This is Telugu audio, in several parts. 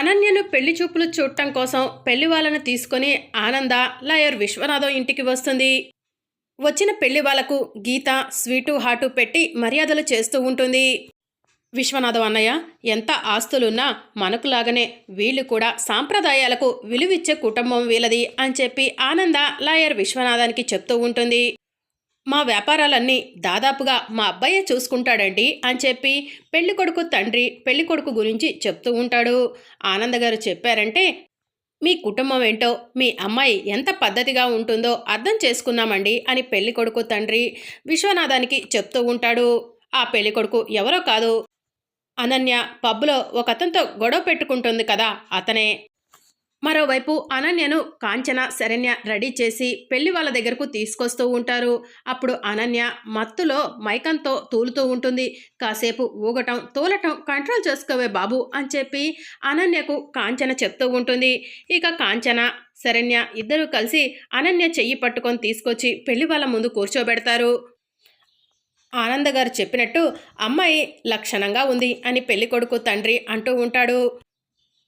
అనన్యను పెళ్ళి చూపులు చూడటం కోసం పెళ్ళి వాళ్ళను తీసుకొని ఆనంద లాయర్ విశ్వనాథం ఇంటికి వస్తుంది. వచ్చిన పెళ్ళి వాళ్ళకు గీత స్వీటు హాటు పెట్టి మర్యాదలు చేస్తూ ఉంటుంది. విశ్వనాథం అన్నయ్య ఎంత ఆస్తులున్నా మనకులాగనే వీళ్ళు కూడా సాంప్రదాయాలకు విలువిచ్చే కుటుంబం వీళ్ళది అని చెప్పి ఆనంద లాయర్ విశ్వనాథానికి చెప్తూ ఉంటుంది. మా వ్యాపారాలన్నీ దాదాపుగా మా అబ్బాయే చూసుకుంటాడండి అని చెప్పి పెళ్ళి కొడుకు తండ్రి పెళ్ళి కొడుకు గురించి చెప్తూ ఉంటాడు. ఆనంద గారు చెప్పారంటే మీ కుటుంబం ఏంటో మీ అమ్మాయి ఎంత పద్ధతిగా ఉంటుందో అర్థం చేసుకున్నామండి అని పెళ్ళి కొడుకు తండ్రి విశ్వనాథానికి చెప్తూ ఉంటాడు. ఆ పెళ్ళి కొడుకు ఎవరో కాదు. అనన్య పబ్లో ఒక అతనితో గొడవ పెట్టుకుంటుంది కదా అతనే. మరోవైపు అనన్యను కాంచన శరణ్య రెడీ చేసి పెళ్ళి వాళ్ళ దగ్గరకు తీసుకొస్తూ ఉంటారు. అప్పుడు అనన్య మత్తులో మైకంతో తూలుతూ ఉంటుంది. కాసేపు ఊగటం తూలటం కంట్రోల్ చేసుకోవే బాబు అని చెప్పి అనన్యకు కాంచన చెప్తూ ఉంటుంది. ఇక కాంచన శరణ్య ఇద్దరూ కలిసి అనన్య చెయ్యి పట్టుకొని తీసుకొచ్చి పెళ్ళి వాళ్ళ ముందు కూర్చోబెడతారు. ఆనంద గారు చెప్పినట్టు అమ్మాయి లక్షణంగా ఉంది అని పెళ్ళి కొడుకు తండ్రి అంటూ ఉంటాడు.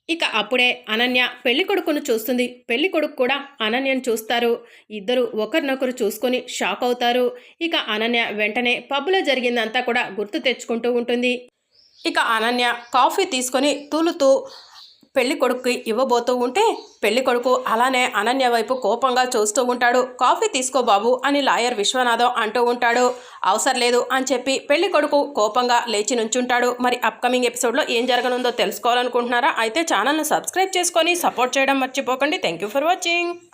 ఇక అప్పుడే అనన్య పెళ్ళి కొడుకును చూస్తుంది. పెళ్ళి కొడుకు కూడా అనన్యను చూస్తారు. ఇద్దరు ఒకరినొకరు చూసుకొని షాక్ అవుతారు. ఇక అనన్య వెంటనే పబ్లో జరిగిందంతా కూడా గుర్తు తెచ్చుకుంటూ ఉంటుంది. ఇక అనన్య కాఫీ తీసుకొని తూలుతూ పెళ్ళి కొడుకుకి ఇవ్వబోతూ ఉంటే పెళ్ళి కొడుకు అలానే అనన్య వైపు కోపంగా చూస్తూ ఉంటాడు. కాఫీ తీసుకో బాబు అని లాయర్ విశ్వనాథం అంటూ ఉంటాడు. అవసరం లేదు అని చెప్పి పెళ్ళి కొడుకు కోపంగా లేచి నుంచుంటాడు. మరి అప్కమింగ్ ఎపిసోడ్లో ఏం జరగనుందో తెలుసుకోవాలనుకుంటున్నారా? అయితే ఛానల్ను సబ్స్క్రైబ్ చేసుకొని సపోర్ట్ చేయడం మర్చిపోకండి. Thank you for watching